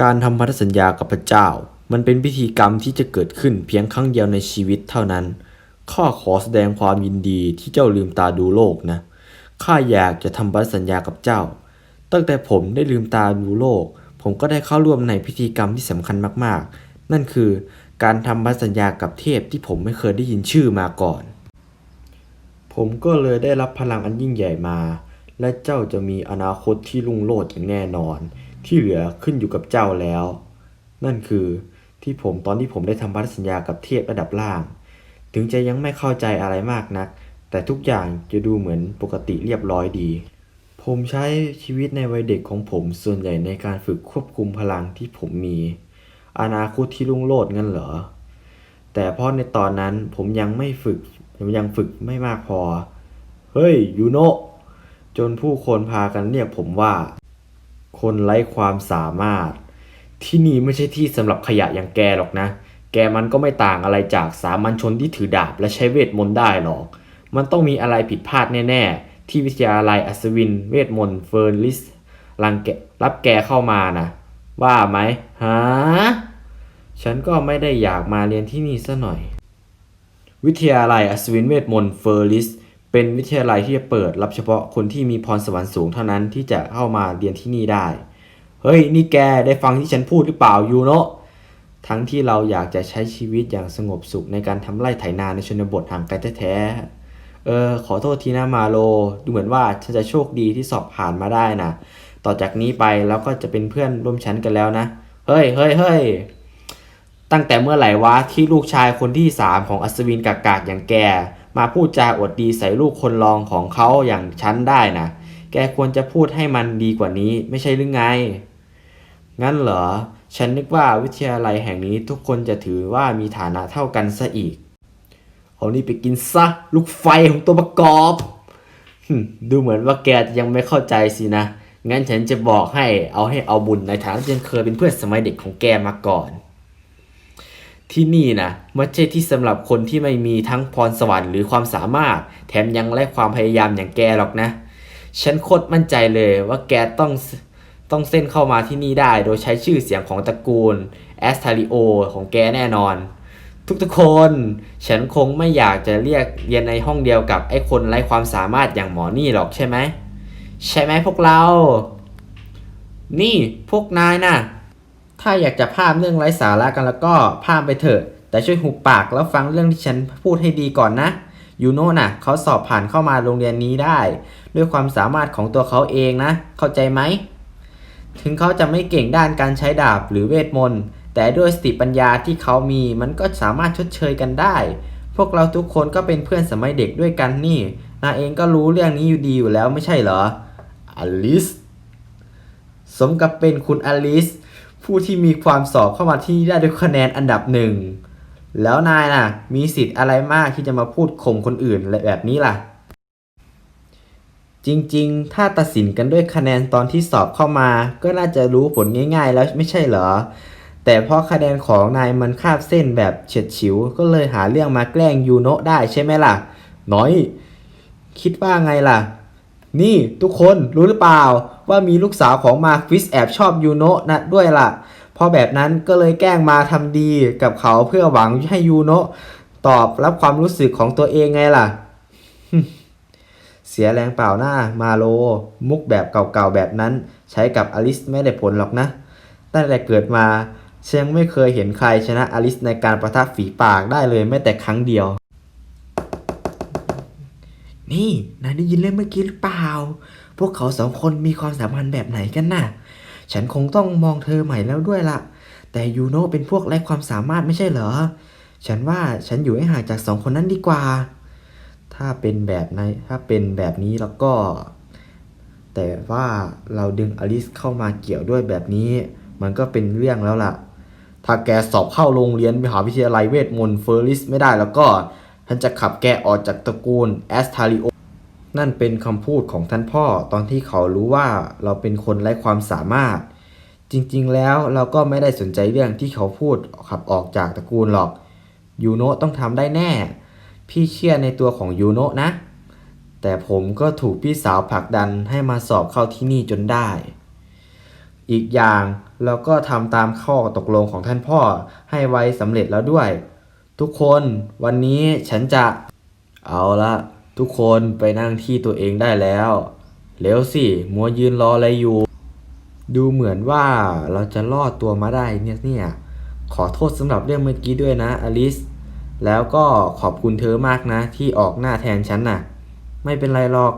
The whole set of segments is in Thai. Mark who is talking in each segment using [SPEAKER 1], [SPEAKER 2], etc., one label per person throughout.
[SPEAKER 1] การทำพันธสัญญากับพระเจ้า มันเป็นพิธีกรรมที่จะเกิดขึ้นเพียงครั้งเดียวในชีวิตเท่านั้น ข้าขอแสดงความยินดีที่เจ้าลืมตาดูโลกนะ ข้าอยากจะทำพันธสัญญากับเจ้า ตั้งแต่ผมได้ลืมตาดูโลก ผมก็ได้เข้าร่วมในพิธีกรรมที่สำคัญมากๆ นั่นคือการทำพันธสัญญากับเทพที่ผมไม่เคยได้ยินชื่อมาก่อน ผมก็เลยได้รับพลังอันยิ่งใหญ่มา และเจ้าจะมีอนาคตที่รุ่งโรจน์อย่างแน่นอน ที่เหลือขึ้นอยู่กับเจ้าแล้ว นั่นคือที่ผมตอนที่ผมได้ทำพันธสัญญากับเทพระดับล่าง ถึงจะยังไม่เข้าใจอะไรมากนัก แต่ทุกอย่างจะดูเหมือนปกติเรียบร้อยดี ผมใช้ชีวิตในวัยเด็กของผมส่วนใหญ่ในการฝึกควบคุมพลังที่ผมมี อนาคตที่รุ่งโรจน์งั้นเหรอ แต่เพราะในตอนนั้นผมยังไม่ฝึกผมยังฝึกไม่มากพอ เฮ้ยยูโนะจนผู้คนพากันเรียกผมว่า คนไร้ความสามารถ ที่นี่ไม่ใช่ที่สำหรับขยะอย่างแกหรอกนะ แกมันก็ไม่ต่างอะไรจากสามัญชนที่ถือดาบและใช้เวทมนต์ได้หรอก มันต้องมีอะไรผิดพลาดแน่ๆ ที่วิทยาลัยอัศวิน เวทมนต์เฟิร์นลิสรังแกรับแกเข้ามานะว่าไหมฮะฉันก็ไม่ได้อยากมาเรียนที่นี่ซะหน่อย วิทยาลัยอัศวินเวทมนต์เฟอร์ลิส เป็นวิทยาลัยที่จะเปิดรับเฉพาะคนที่มีพรสวรรค์สูงเท่านั้นที่จะเข้ามาเรียนที่นี่ได้ เฮ้ย นี่แกได้ฟังที่ฉันพูดหรือเปล่ายูโนะทั้งที่เราอยากจะใช้ชีวิตอย่างสงบสุขในการทำไร่ไถนาในชนบทห่างไกลแท้ๆ เออ ขอโทษทีนะมาโล ดูเหมือนว่าฉันจะโชคดีที่สอบผ่านมาได้นะ ต่อจากนี้ไปเราก็จะเป็นเพื่อนร่วมชั้นกันแล้วนะ เฮ้ยเฮ้ยเฮ้ยตั้งแต่เมื่อไหร่วะที่ลูกชายคนที่สามของอัศวินกากากอย่างแก มาพูดจาอวดดีใส่ลูกคนรองของเขาอย่างฉันได้นะ แกควรจะพูดให้มันดีกว่านี้ไม่ใช่หรือไง งั้นเหรอ ฉันนึกว่าวิทยาลัยแห่งนี้ทุกคนจะถือว่ามีฐานะเท่ากันซะอีก เอานี่ไปกินซะ ลูกไฟของตัวประกอบ ดูเหมือนว่าแกยังไม่เข้าใจสินะ งั้นฉันจะบอกให้เอาให้เอาบุญในฐานะที่ฉันเคยเป็นเพื่อนสมัยเด็กของแกมาก่อน ที่นี่นะไม่ใช่ที่สำหรับคนที่ไม่มีทั้งพรสวรรค์หรือความสามารถ แถมยังไร้ความพยายามอย่างแกหรอกนะ ฉันโคตรมั่นใจเลยว่าแกต้องต้องเส้นเข้ามาที่นี่ได้โดยใช้ชื่อเสียงของตระกูลแอสทาริโอของแกแน่นอน ทุกๆคน ฉันคงไม่อยากจะเรียกเรียนในห้องเดียวกับไอ้คนไร้ความสามารถอย่างหมอนี่หรอกใช่ไหม ใช่ไหมพวกเรา นี่พวกนายน่ะ ถ้าอยากจะพามเรื่องไร้สาระกันแล้วก็พามไปเถอะ แต่ช่วยหุบปากแล้วฟังเรื่องที่ฉันพูดให้ดีก่อนนะยูโน่น่ะเขาสอบผ่านเข้ามาโรงเรียนนี้ได้ ด้วยความสามารถของตัวเขาเองนะ เข้าใจไหม ถึงเขาจะไม่เก่งด้านการใช้ดาบหรือเวทมนต์แต่ด้วยสติปัญญาที่เขามีมันก็สามารถชดเชยกันได้ พวกเราทุกคนก็เป็นเพื่อนสมัยเด็กด้วยกันนี่นาเองก็รู้เรื่องนี้อยู่ดีอยู่แล้วไม่ใช่เหรออลิสสมกับเป็นคุณอลิส ผู้ที่มีความสอบเข้ามาที่นี่ได้ด้วยคะแนนอันดับหนึ่งแล้วนายน่ะ มีสิทธิ์อะไรมากที่จะมาพูดข่มคนอื่นแบบนี้ล่ะ จริงๆ ถ้าตัดสินกันด้วยคะแนนตอนที่สอบเข้ามา ก็น่าจะรู้ผลง่ายๆ แล้วไม่ใช่เหรอ แต่เพราะคะแนนของนายมันคาบเส้นแบบเฉียดฉิว ก็เลยหาเรื่องมาแกล้งยูโนะได้ใช่ไหมล่ะ น้อย คิดว่าไงล่ะ นี่ทุกคนรู้หรือเปล่า ว่ามีลูกสาวของมาควิสแอบชอบยูโนะนะด้วยล่ะพราะแบบนั้นก็เลยแกล้งมาทำดีกับเขาเพื่อหวังให้ยูโนะตอบรับความรู้สึกของตัวเองไงล่ะ เสียแรงเปล่าหน้ามาโล มุกแบบเก่าๆแบบนั้น ใช้กับอลิสไม่ได้ผลหรอกนะ ตั้งแต่เกิดมาฉันยังไม่เคยเห็นใครชนะอลิสในการประทับฝีปากได้เลยแม้แต่ครั้งเดียว นี่นายได้ยินเรื่องเมื่อกี้หรือเปล่า พวกเขาสองคนมีความสัมพันธ์แบบไหนกันน่ะ ฉันคงต้องมองเธอใหม่แล้วด้วยละแต่ยูโนเป็นพวกไร้ความสามารถไม่ใช่เหรอ ฉันว่าฉันอยู่ให้ห่างจากสองคนนั้นดีกว่า ถ้าเป็นแบบในถ้าเป็นแบบนี้แล้วก็ แต่ว่าเราดึงอลิสเข้ามาเกี่ยวด้วยแบบนี้ มันก็เป็นเรื่องแล้วล่ะ ถ้าแกสอบเข้าโรงเรียนมหาวิทยาลัยเวทมนต์เฟอร์ลิสไม่ได้แล้วก็ฉันจะขับแกออกจากตระกูลแอสทาริโอ นั่นเป็นคำพูดของท่านพ่อตอนที่เขารู้ว่าเราเป็นคนไร้ความสามารถ จริงๆแล้วเราก็ไม่ได้สนใจเรื่องที่เขาพูดขับออกจากตระกูลหรอกยูโนะต้องทำได้แน่ พี่เชื่อในตัวของยูโนะนะ แต่ผมก็ถูกพี่สาวผลักดันให้มาสอบเข้าที่นี่จนได้ อีกอย่างเราก็ทำตามข้อตกลงของท่านพ่อให้ไว้สำเร็จแล้วด้วย ทุกคนวันนี้ฉันจะเอาละ ทุกคนไปนั่งที่ตัวเองได้แล้วเร็วสิ มัวยืนรออะไรอยู่ ดูเหมือนว่าเราจะรอดตัวมาได้เนี่ยเนี่ย ขอโทษสำหรับเรื่องเมื่อกี้ด้วยนะอลิส แล้วก็ขอบคุณเธอมากนะ ที่ออกหน้าแทนฉันน่ะ ไม่เป็นไรหรอก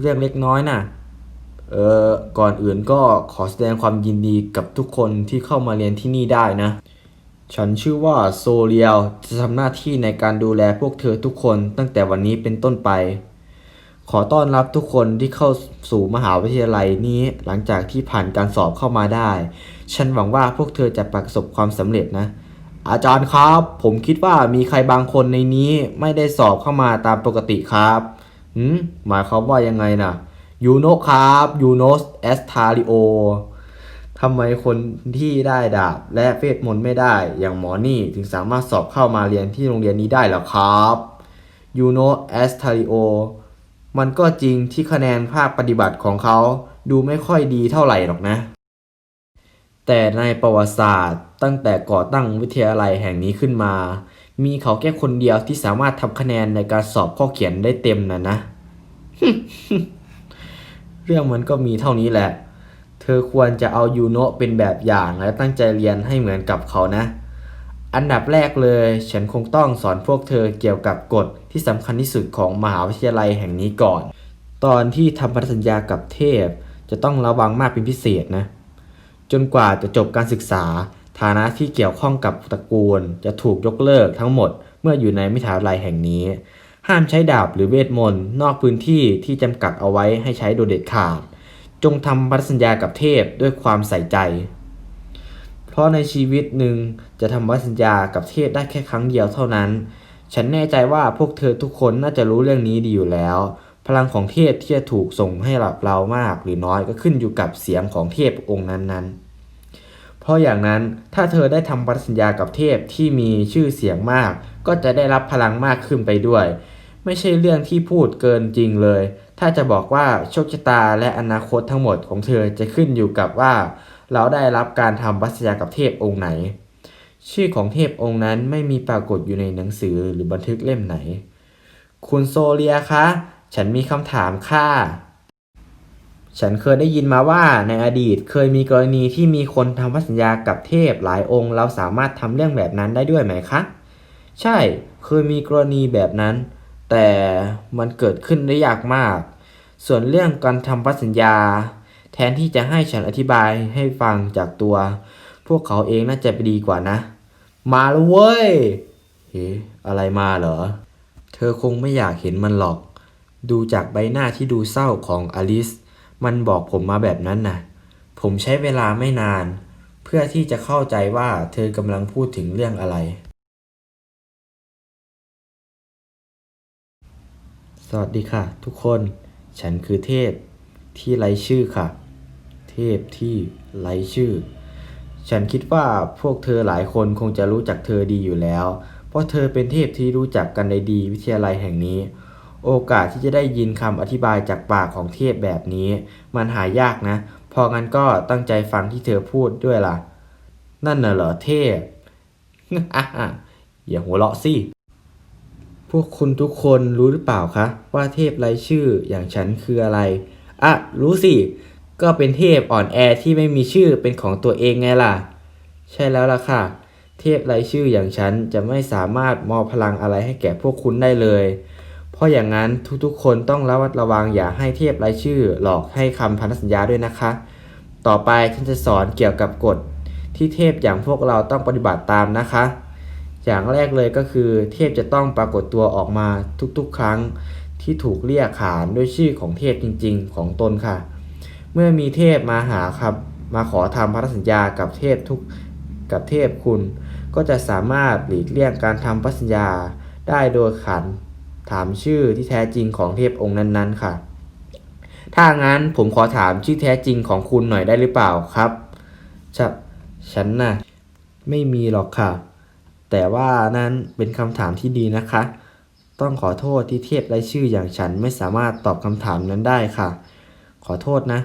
[SPEAKER 1] เรื่องเล็กน้อยน่ะ เออก่อนอื่นก็ขอแสดงความยินดีกับทุกคนที่เข้ามาเรียนที่นี่ได้นะ ฉันชื่อว่าโซเรียลจะทำหน้าที่ในการดูแลพวกเธอทุกคนตั้งแต่วันนี้เป็นต้นไป ขอต้อนรับทุกคนที่เข้าสู่มหาวิทยาลัยนี้หลังจากที่ผ่านการสอบเข้ามาได้ ฉันหวังว่าพวกเธอจะประสบความสำเร็จนะ อาจารย์ครับ ผมคิดว่ามีใครบางคนในนี้ไม่ได้สอบเข้ามาตามปกติครับหืมหมายความว่ายังไงนะยูโนครับยูโนสแอสทาริโอ ทำไมคนที่ได้ดาบและเวทมนต์ไม่ได้อย่างหมอนี่ถึงสามารถสอบเข้ามาเรียนที่โรงเรียนนี้ได้หรอครับยูโนแอสทาริโอมันก็จริงที่คะแนนภาคปฏิบัติของเขาดูไม่ค่อยดีเท่าไหร่หรอกนะ แต่ในประวัติศาสตร์ตั้งแต่ก่อตั้งวิทยาลัยแห่งนี้ขึ้นมา มีเขาแค่คนเดียวที่สามารถทำคะแนนในการสอบข้อเขียนได้เต็มนะนะ เรื่องมันก็มีเท่านี้แหละ เธอควรจะเอายูโนะเป็นแบบอย่างและตั้งใจเรียนให้เหมือนกับเขานะ อันดับแรกเลย ฉันคงต้องสอนพวกเธอเกี่ยวกับกฎที่สำคัญที่สุดของมหาวิทยาลัยแห่งนี้ก่อน ตอนที่ทำพันธสัญญากับเทพ จะต้องระวังมากเป็นพิเศษนะ จนกว่าจะจบการศึกษา ฐานะที่เกี่ยวข้องกับตระกูล จะถูกยกเลิกทั้งหมด เมื่ออยู่ในมิถาลัยแห่งนี้ ห้ามใช้ดาบหรือเวทมนต์นอกพื้นที่ที่จำกัดเอาไว้ให้ใช้โดยเด็ดขาด จงทำพันธสัญญากับเทพด้วยความใส่ใจ เพราะในชีวิตหนึ่งจะทำพันธสัญญากับเทพได้แค่ครั้งเดียวเท่านั้น ฉันแน่ใจว่าพวกเธอทุกคนน่าจะรู้เรื่องนี้ดีอยู่แล้ว พลังของเทพที่จะถูกส่งให้หลับเรามากหรือน้อยก็ขึ้นอยู่กับเสียงของเทพองค์นั้นๆ เพราะอย่างนั้นถ้าเธอได้ทำพันธสัญญากับเทพที่มีชื่อเสียงมาก ก็จะได้รับพลังมากขึ้นไปด้วย ไม่ใช่เรื่องที่พูดเกินจริงเลย ถ้าจะบอกว่าโชคชะตาและอนาคตทั้งหมดของเธอจะขึ้นอยู่กับว่า เราได้รับการทำพัสัญากับเทพองค์ไหน ชื่อของเทพองค์นั้นไม่มีปรากฏอยู่ในหนังสือหรือบันทึกเล่มไหน คุณโซเลียคะ ฉันมีคำถามค่ะ ฉันเคยได้ยินมาว่าในอดีตเคยมีกรณีที่มีคนทำพัสัญญากับเทพหลายองค์ เราสามารถทำเรื่องแบบนั้นได้ด้วยไหมคะ ใช่ เคยมีกรณีแบบนั้น แต่มันเกิดขึ้นได้ยากมาก ส่วนเรื่องการทำพันธสัญญา แทนที่จะให้ฉันอธิบายให้ฟังจากตัว พวกเขาเองน่าจะไปดีกว่านะ มาแล้วเว้ยเฮ้อะไรมาเหรอ เธอคงไม่อยากเห็นมันหรอก ดูจากใบหน้าที่ดูเศร้าของอลิส มันบอกผมมาแบบนั้นนะผมใช้เวลาไม่นาน เพื่อที่จะเข้าใจว่าเธอกำลังพูดถึงเรื่องอะไร สวัสดีค่ะ ทุกคน ฉันคือเทพที่ไร้ชื่อค่ะ เทพที่ไร้ชื่อ ฉันคิดว่าพวกเธอหลายคนคงจะรู้จักเธอดีอยู่แล้ว เพราะเธอเป็นเทพที่รู้จักกันในดีวิทยาลัยแห่งนี้ โอกาสที่จะได้ยินคำอธิบายจากปากของเทพแบบนี้ มันหายากนะ พองั้นก็ตั้งใจฟังที่เธอพูดด้วยล่ะ นั่นน่ะเหรอเทพอย่าหัวเราะสิ พวกคุณทุกคนรู้หรือเปล่าคะ ว่าเทพไร้ชื่ออย่างฉันคืออะไร อะ รู้สิ ก็เป็นเทพอ่อนแอที่ไม่มีชื่อเป็นของตัวเองไงล่ะ ใช่แล้วล่ะค่ะ เทพไร้ชื่ออย่างฉันจะไม่สามารถมอบพลังอะไรให้แก่พวกคุณได้เลย เพราะอย่างนั้นทุกๆ คนต้องระมัดระวังอย่าให้เทพไร้ชื่อ หลอกให้คำพันธสัญญาด้วยนะคะ ต่อไปฉันจะสอนเกี่ยวกับกฎที่เทพอย่างพวกเราต้องปฏิบัติตามนะคะ อย่างแรกเลยก็คือเทพจะต้องปรากฏตัวออกมาทุกๆ ครั้งที่ถูกเรียกขานด้วยชื่อของเทพจริงๆ ของตนค่ะ เมื่อมีเทพมาหาครับ มาขอทำพันธสัญญากับเทพทุกกับเทพคุณ ก็จะสามารถหลีกเลี่ยงการทำพันธสัญญาได้โดยขันถามชื่อที่แท้จริงของเทพองค์นั้นๆ ค่ะ ถ้างั้นผมขอถามชื่อแท้จริงของคุณหน่อยได้หรือเปล่าครับฉันน่ะไม่มีหรอกค่ะ แต่ว่านั้นเป็นคำถามที่ดีนะคะ ต้องขอโทษที่เทพไร้ชื่ออย่างฉันไม่สามารถตอบคำถามนั้นได้ค่ะ ขอโทษนะ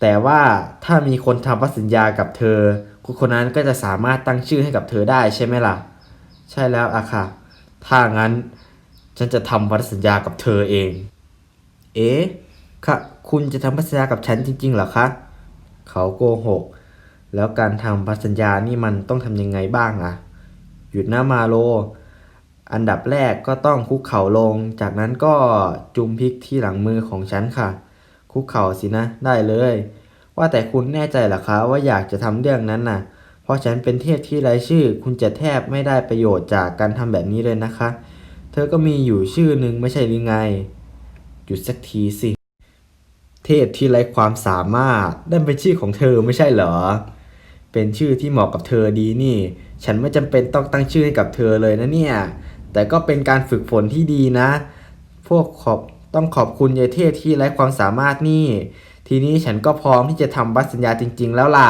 [SPEAKER 1] แต่ว่าถ้ามีคนทำพันธสัญญากับเธอคนคนนั้นก็จะสามารถตั้งชื่อให้กับเธอได้ใช่ไหมล่ะ ใช่แล้วอะค่ะ ถ้างั้นฉันจะทำพันธสัญญากับเธอเอง เอ๊ะค่ะคุณจะทำพันธสัญญากับฉันจริงๆเหรอคะ เขาโกหก แล้วการทำพันธสัญญานี่มันต้องทำยังไงบ้างอะ หยุดหน้ามาโล อันดับแรกก็ต้องคุกเข่าลง จากนั้นก็จุมพลิกที่หลังมือของฉันค่ะ คุกเข่าสินะได้เลย ว่าแต่คุณแน่ใจหรอคะว่าอยากจะทำเรื่องนั้นน่ะ เพราะฉันเป็นเทพที่ไร้ชื่อ คุณจะแทบไม่ได้ประโยชน์จากการทำแบบนี้เลยนะคะ เธอก็มีอยู่ชื่อหนึ่งไม่ใช่หรือไง หยุดสักทีสิ เทพที่ไร้ความสามารถนั่นเป็นชื่อของเธอไม่ใช่เหรอ เป็นชื่อที่เหมาะกับเธอดีนี่ ฉันไม่จำเป็นต้องตั้งชื่อให้กับเธอเลยนะเนี่ย แต่ก็เป็นการฝึกฝนที่ดีนะ พวกขอบต้องขอบคุณยายเทพที่ไร้ความสามารถนี่ ทีนี้ฉันก็พร้อมที่จะทำบัตรสัญญาจริง ๆ แล้วล่ะ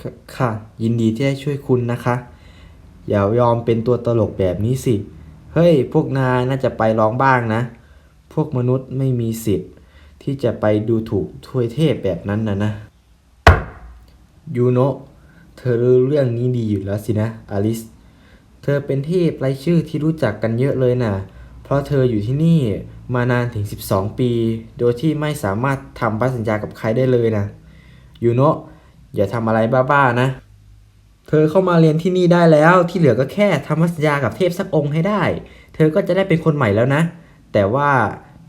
[SPEAKER 1] คค่ะ ยินดีที่ได้ช่วยคุณนะคะ อย่ายอมเป็นตัวตลกแบบนี้สิ เฮ้ย พวกนายน่าจะไปร้องบ้างนะ พวกมนุษย์ไม่มีสิทธิ์ ที่จะไปดูถูกถ้วยเทพแบบนั้นนะนะยูโนะ เธอรู้เรื่องนี้ดีอยู่แล้วสินะ อลิส เธอเป็นเทพไร้ชื่อที่รู้จักกันเยอะเลยนะเพราะเธออยู่ที่นี่มานานถึง 12 ปี โดยที่ไม่สามารถทำพันธสัญญากับใครได้เลยนะยูโนะอย่าทำอะไรบ้าๆนะ เธอเข้ามาเรียนที่นี่ได้แล้ว ที่เหลือก็แค่ทำพันธสัญญากับเทพสักองค์ให้ได้ เธอก็จะได้เป็นคนใหม่แล้วนะ แต่ว่า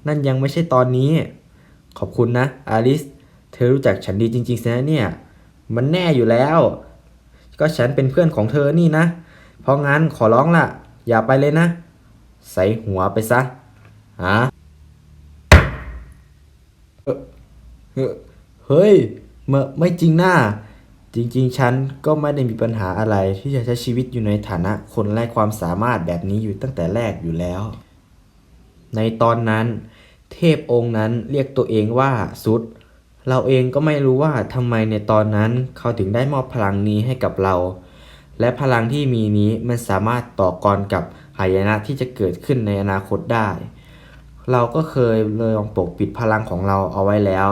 [SPEAKER 1] นั่นยังไม่ใช่ตอนนี้ ขอบคุณนะอลิส เธอรู้จักฉันดีจริงๆสินะเนี่ย มันแน่อยู่แล้ว ก็ฉันเป็นเพื่อนของเธอนี่นะ เพราะงั้นขอร้องล่ะ อย่าไปเลยนะ ใส่หัวไปซะฮะเอ่อเฮ้ยไม่ไม่จริงนะจริงๆ ฉันก็ไม่ได้มีปัญหาอะไรที่จะใช้ชีวิตอยู่ในฐานะคนไร้ความสามารถแบบนี้อยู่ตั้งแต่แรกอยู่แล้ว ในตอนนั้น เทพองค์นั้นเรียกตัวเองว่าสุด เราเองก็ไม่รู้ว่าทำไมในตอนนั้นเขาถึงได้มอบพลังนี้ให้กับเรา และพลังที่มีนี้มันสามารถต่อกรกับหายนะที่จะเกิดขึ้นในอนาคตได้ เราก็เคยเลยองปกปิดพลังของเราเอาไว้แล้ว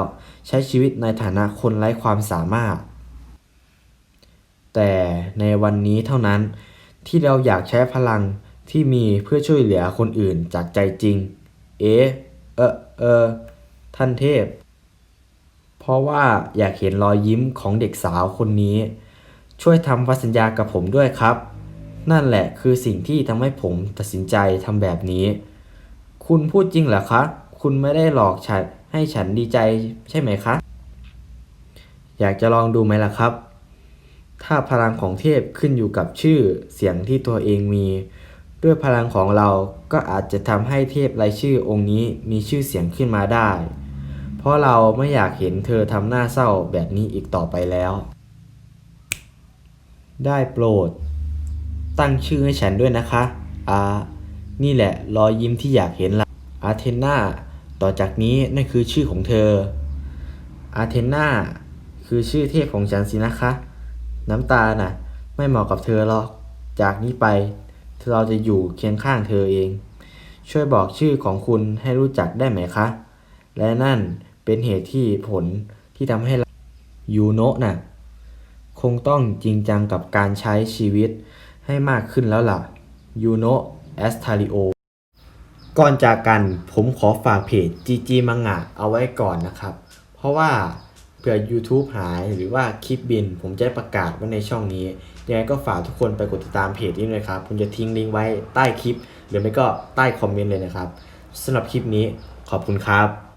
[SPEAKER 1] ใช้ชีวิตในฐานะคนไร้ความสามารถ แต่ในวันนี้เท่านั้นที่เราอยากใช้พลังที่มีเพื่อช่วยเหลือคนอื่นจากใจจริง เอ๊ะเออเออท่านเทพ เพราะว่าอยากเห็นรอยยิ้มของเด็กสาวคนนี้ ช่วยทำพัสัญญากับผมด้วยครับ นั่นแหละคือสิ่งที่ทำให้ผมตัดสินใจทำแบบนี้ คุณพูดจริงเหรอคะ คุณไม่ได้หลอกฉันให้ฉันดีใจใช่ไหมคะ อยากจะลองดูไหมล่ะครับ ถ้าพลังของเทพขึ้นอยู่กับชื่อเสียงที่ตัวเองมี ด้วยพลังของเราก็อาจจะทำให้เทพรายชื่อองค์นี้มีชื่อเสียงขึ้นมาได้ เพราะเราไม่อยากเห็นเธอทำหน้าเศร้าแบบนี้อีกต่อไปแล้ว ได้โปรด ตั้งชื่อให้ฉันด้วยนะคะอานี่แหละรอยยิ้มที่อยากเห็นละอาเทนาต่อจากนี้นั่นคือชื่อของเธอ อาเทนาคือชื่อเทพของฉันสินะคะ น้ำตาน่ะ ไม่เหมาะกับเธอหรอก จากนี้ไปเราจะอยู่เคียงข้างเธอเอง ช่วยบอกชื่อของคุณให้รู้จักได้ไหมคะ และนั่น เป็นเหตุที่ผลที่ทำให้ยูโนะน่ะคงต้องจริงจังกับการใช้ชีวิตให้มากขึ้นแล้วล่ะยูโนะแอสทาริโอก่อนจากกันผมขอฝากเพจ GG มังงะเอาไว้ก่อนนะครับ เพราะว่าเผื่อ YouTube หายหรือว่าคลิปบิน ผมจะประกาศไว้ในช่องนี้ ยังไงก็ฝากทุกคนไปกดติดตามเพจนี้เลยครับ ผมจะทิ้งลิงก์ไว้ใต้คลิป หรือไม่ก็ใต้คอมเมนต์เลยนะครับสำหรับคลิปนี้ขอบคุณครับ